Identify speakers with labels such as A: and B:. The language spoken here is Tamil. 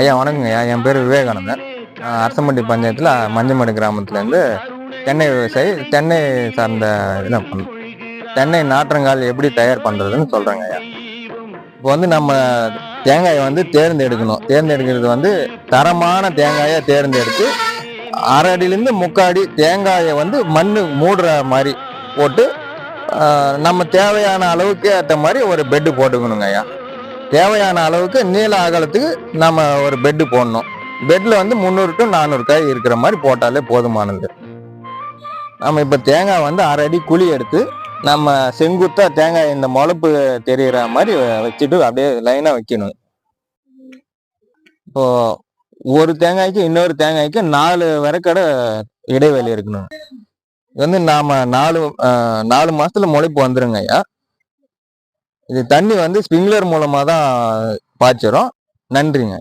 A: ஐயா வணக்கங்க ஐயா. என் பேர் விவேகானந்தன். அரசம்பட்டி பஞ்சாயத்தில் மஞ்சமடு கிராமத்துலேருந்து தென்னை விவசாயி தென்னை சார்ந்த இதை பண்ண தென்னை நாற்றங்கால் எப்படி தயார் பண்ணுறதுன்னு சொல்கிறேங்க ஐயா. இப்போ வந்து நம்ம தேங்காயை வந்து தேர்ந்தெடுக்கணும். தேர்ந்தெடுக்கிறது வந்து தரமான தேங்காயை தேர்ந்தெடுத்து அரை அடியிலேருந்து முக்காடி தேங்காயை வந்து மண் மூடுற மாதிரி போட்டு நம்ம தேவையான அளவுக்கு ஏற்ற மாதிரி ஒரு பெட்டு போட்டுக்கணுங்க ஐயா. தேவையான அளவுக்கு நீள அகலத்துக்கு நம்ம ஒரு பெட்டு போடணும். பெட்டில் வந்து முந்நூறு டு நானூறு காய் இருக்கிற மாதிரி போட்டாலே போதுமானது. நம்ம இப்போ தேங்காய் வந்து அரை அடி குழி எடுத்து நம்ம செங்குத்தா தேங்காய் இந்த முளப்பு தெரிகிற மாதிரி வச்சுட்டு அப்படியே லைனாக வைக்கணும். இப்போ ஒரு தேங்காய்க்கு இன்னொரு தேங்காய்க்கு நாலு விறக்கடை இடைவெளி இருக்கணும். இது வந்து நாம் நாலு நாலு மாதத்தில் முளைப்பு வந்துருங்க ஐயா இது தண்ணி வந்து ஸ்ப்ரிங்க்லர் மூலமாக தான் பாய்ச்சிரும். நன்றிங்க.